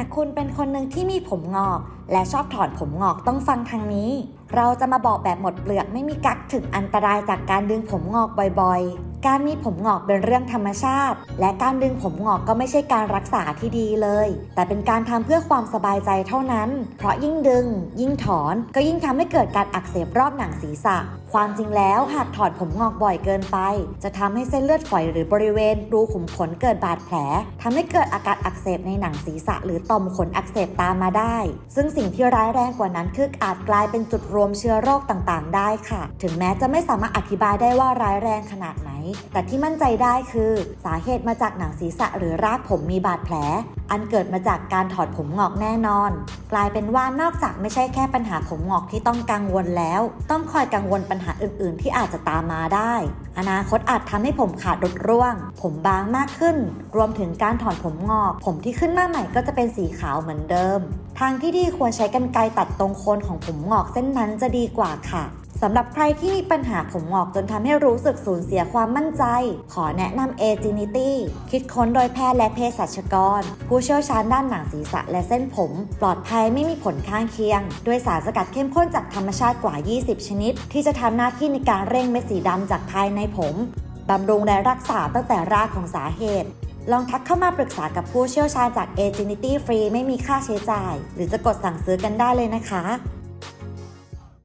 ากคุณเป็นคนหนึ่งที่มีผมงอก และชอบถอนผมงอกต้องฟังทางนี้ เราจะมาบอกแบบหมดเปลือกไม่มีกักถึงอันตรายจากการดึงผมงอกบ่อยๆ การมีผมงอกเป็นเรื่องธรรมชาติ และการดึงผมงอกก็ไม่ใช่การรักษาที่ดีเลย แต่เป็นการทำเพื่อความสบายใจเท่านั้น เพราะยิ่งดึง ยิ่งถอน ก็ยิ่งทำให้เกิดการอักเสบรอบหนังศีรษะ ความจริงแล้วหากถอดผมงอกบ่อยเกินไป จะทำให้เส้นเลือดฝอยหรือบริเวณรูขุมขนเกิดบาดแผลทำให้เกิดอาการอักเสบในหนังศีรษะ หรือต่อมขนอักเสบตามมาได้ ซึ่งสิ่งที่ร้ายแรงกว่านั้นคืออาจกลายเป็นจุดรวมเชื้อโรคต่างๆ ได้ค่ะ ถึงแม้จะไม่สามารถอธิบายได้ว่าร้ายแรงขนาดไหนแต่ที่มั่นใจได้คือ สาเหตุมาจากหนังศีรษะหรือรากผมมีบาดแผล อันเกิดมาจากการถอดผมงอกแน่นอน กลายเป็นว่านอกจากไม่ใช่แค่ปัญหาผมงอกที่ต้องกังวลแล้ว ต้องคอยกังวลปัญหาอื่น ๆ ที่อาจจะตามมาได้ อนาคตอาจทำให้ผมขาดรุดร่วง ผมบางมากขึ้น รวมถึงการถอนผมงอก ผมที่ขึ้นมาใหม่ก็จะเป็นสีขาวเหมือนเดิม ทางที่ดีควรใช้กรรไกรตัดตรงโคนของผมงอกเส้นนั้นจะดีกว่าค่ะ สำหรับใครที่มีปัญหาผมงอกจนทำให้รู้สึกสูญเสียความมั่นใจ ขอแนะนำ Aginity คิดค้นโดยแพทย์และเภสัชกร ผู้เชี่ยวชาญด้านหนังศีรษะและเส้นผม ปลอดภัยไม่มีผลข้างเคียง ด้วยสารสกัดเข้มข้นจากธรรมชาติกว่า 20 ชนิด ที่จะทำหน้าที่ในการเร่งเม็ดสีดำจากภายในผมบำรุงและรักษาตั้งแต่รากของสาเหตุลองทักเข้ามาปรึกษากับผู้เชี่ยวชาญจาก Aginity ฟรีไม่มีค่าใช้จ่าย หรือจะกดสั่งซื้อกันได้เลยนะคะ